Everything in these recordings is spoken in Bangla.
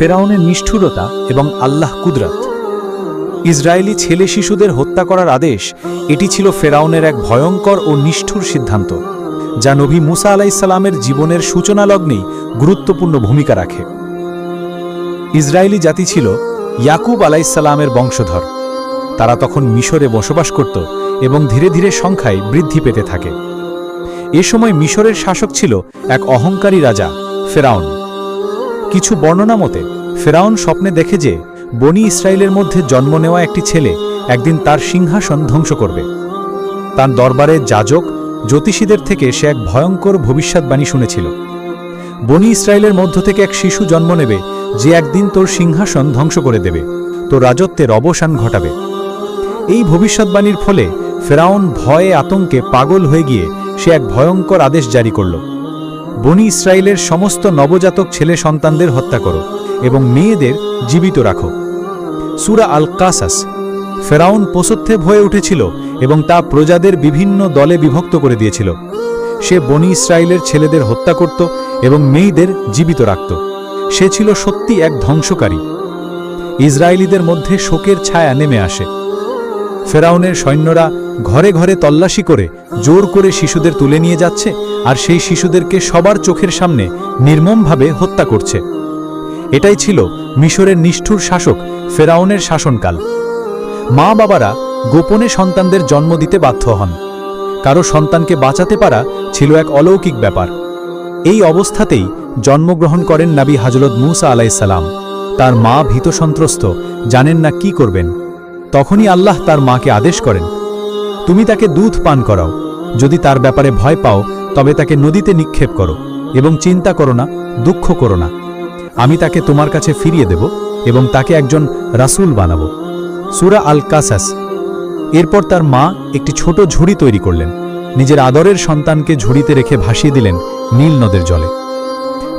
ফেরাউনের নিষ্ঠুরতা এবং আল্লাহ কুদরত। ইসরায়েলি ছেলে শিশুদের হত্যা করার আদেশ, এটি ছিল ফেরাউনের এক ভয়ঙ্কর ও নিষ্ঠুর সিদ্ধান্ত, যা নবী মুসা আলাইসাল্লামের জীবনের সূচনা লগ্নেই গুরুত্বপূর্ণ ভূমিকা রাখে। ইসরায়েলি জাতি ছিল ইয়াকুব আলাইসাল্লামের বংশধর। তারা তখন মিশরে বসবাস করত এবং ধীরে ধীরে সংখ্যায় বৃদ্ধি পেতে থাকে। এ সময় মিশরের শাসক ছিল এক অহংকারী রাজা, ফেরাউন। কিছু বর্ণনা মতে, ফেরাউন স্বপ্নে দেখে যে বনি ইসরায়েলের মধ্যে জন্ম নেওয়া একটি ছেলে একদিন তার সিংহাসন ধ্বংস করবে। তার দরবারে যাজক, জ্যোতিষীদের থেকে সে এক ভয়ঙ্কর ভবিষ্যৎবাণী শুনেছিল। বনি ইসরায়েলের মধ্য থেকে এক শিশু জন্ম নেবে যে একদিন তোর সিংহাসন ধ্বংস করে দেবে, তোর রাজত্বের অবসান ঘটাবে। এই ভবিষ্যৎবাণীর ফলে ফেরাউন ভয়ে আতঙ্কে পাগল হয়ে গিয়ে সে এক ভয়ঙ্কর আদেশ জারি করল। বনি ইসরায়েলের সমস্ত নবজাতক ছেলে সন্তানদের হত্যা করো এবং মেয়েদের জীবিত রাখো। সুরা আল কাসাস ফেরাউন পোষত্থেব হয়ে উঠেছিল এবং তা প্রজাদের বিভিন্ন দলে বিভক্ত করে দিয়েছিল। সে বনি ইসরায়েলের ছেলেদের হত্যা করত এবং মেয়েদের জীবিত রাখত। সে ছিল সত্যি এক ধ্বংসকারী। ইসরায়েলিদের মধ্যে শোকের ছায়া নেমে আসে। ফেরাউনের সৈন্যরা ঘরে ঘরে তল্লাশি করে, জোর করে শিশুদের তুলে নিয়ে যাচ্ছে আর সেই শিশুদেরকে সবার চোখের সামনে নির্মমভাবে হত্যা করছে। এটাই ছিল মিশরের নিষ্ঠুর শাসক ফেরাউনের শাসনকাল। মা বাবারা গোপনে সন্তানদের জন্ম দিতে বাধ্য হন। কারও সন্তানকে বাঁচাতে পারা ছিল এক অলৌকিক ব্যাপার। এই অবস্থাতেই জন্মগ্রহণ করেন নাবী হাজরত মুসা আলাইসালাম তার মা ভীত সন্ত্রস্ত, জানেন না কি করবেন। তখনই আল্লাহ তার মাকে আদেশ করেন, তুমি তাকে দুধ পান করাও। যদি তার ব্যাপারে ভয় পাও, তবে তাকে নদীতে নিক্ষেপ করো এবং চিন্তা করো না, দুঃখ করো না। আমি তাকে তোমার কাছে ফিরিয়ে দেব এবং তাকে একজন রাসূল বানাবো। সুরা আল কাসাস এরপর তার মা একটি ছোট ঝুড়ি তৈরি করলেন। নিজের আদরের সন্তানকে ঝুড়িতে রেখে ভাসিয়ে দিলেন নীল নদের জলে।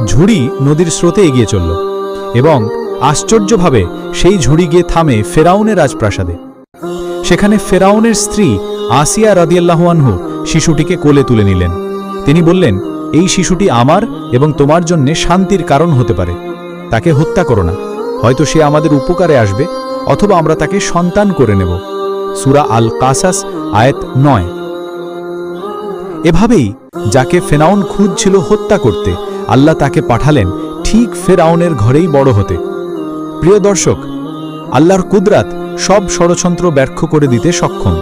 ঝুড়ি নদীর স্রোতে এগিয়ে চলল এবং আশ্চর্যভাবে সেই ঝুড়ি গিয়ে থামে ফেরাউনের রাজপ্রাসাদে। সেখানে ফেরাউনের স্ত্রী আসিয়া রাদিয়াল্লাহুয়ানহু শিশুটিকে কোলে তুলে নিলেন। তিনি বললেন, এই শিশুটি আমার এবং তোমার জন্যে শান্তির কারণ হতে পারে। তাকে হত্যা করো না। হয়তো সে আমাদের উপকারে আসবে অথবা আমরা তাকে সন্তান করে নেব। সুরা আল কাসাস আয়াত নয়। এভাবেই যাকে ফেরাউন খুঁজছিল হত্যা করতে, আল্লাহ তাকে পাঠালেন ঠিক ফেরাউনের ঘরেই বড় হতে। প্রিয় দর্শক, আল্লাহর কুদরাত সব ষড়যন্ত্র ব্যর্থ করে দিতে সক্ষম।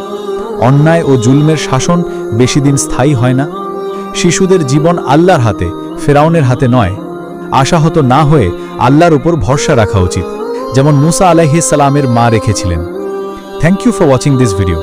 অন্যায় ও জুলমের শাসন বেশি দিন স্থায়ী হয় না। শিশুদের জীবন আল্লাহর হাতে, ফেরাউনের হাতে নয়। আশাহত না হয়ে আল্লাহর উপর ভরসা রাখা উচিত, যেমন মুসা আলাহি সালামের মা রেখেছিলেন। Thank you for watching this video